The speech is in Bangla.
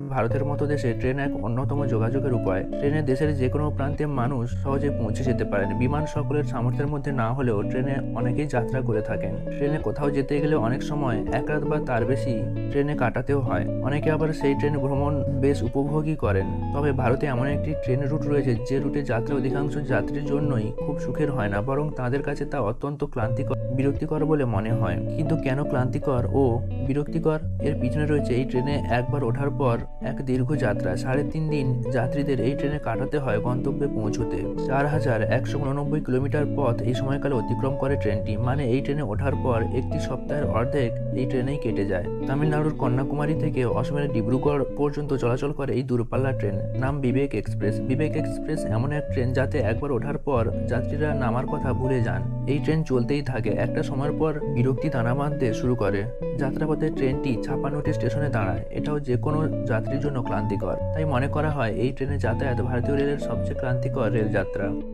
ভারতের মতো দেশে ট্রেন এক অন্যতম যোগাযোগের উপায়। ট্রেনে দেশের যে কোনো প্রান্তে মানুষ সহজে পৌঁছে যেতে পারেন। বিমান সকলের সামর্থ্যের মধ্যে না হলেও ট্রেনে অনেকেই যাত্রা করে থাকেন। ট্রেনে কোথাও যেতে গেলে অনেক সময় এক রাত বা তার বেশি ট্রেনে কাটাতেও হয়। অনেকে আবার সেই ট্রেন ভ্রমণ বেশ উপভোগই করেন। তবে ভারতে এমন একটি ট্রেন রুট রয়েছে, যে রুটে যাত্রা অধিকাংশ যাত্রীর জন্যই খুব সুখের হয় না, বরং তাদের কাছে তা অত্যন্ত ক্লান্তিকর, বিরক্তিকর বলে মনে হয়। কিন্তু কেন ক্লান্তিকর ও বিরক্তিকর? এর পিছনে রয়েছে এই ট্রেনে একবার ওঠার পর এক দীর্ঘ যাত্রা। সাড়ে তিন দিন যাত্রীদের এই ট্রেনে কাটাতে হয় গন্তব্যে পৌঁছতে। চার হাজার একশো উননব্বই কিলোমিটার পথ এই সময়কালে অতিক্রম করে ট্রেনটি। মানে এই ট্রেনে ওঠার পর একটি সপ্তাহের অর্ধেক এই ট্রেনেই কেটে যায়। তামিলনাড়ুর কন্যাকুমারী থেকে অসমের ডিব্রুগড় পর্যন্ত চলাচল করে এই দূরপাল্লা ট্রেন। নাম বিবেক এক্সপ্রেস। বিবেক এক্সপ্রেস এমন এক ট্রেন যাতে একবার ওঠার পর যাত্রীরা নামার কথা ভুলে যান। এই ট্রেন চলতেই থাকে। একটা সময়ের পর বিরক্তি দানা বাঁধতে শুরু করে। যাত্রাপথে ট্রেনটি ছাপান্নটি স্টেশনে দাঁড়ায়। এটাও যে কোনো যাত্রীর জন্য ক্লান্তিকর। তাই মনে করা হয়, এই ট্রেনে যাতায়াত ভারতীয় রেলের সবচেয়ে ক্লান্তিকর রেলযাত্রা।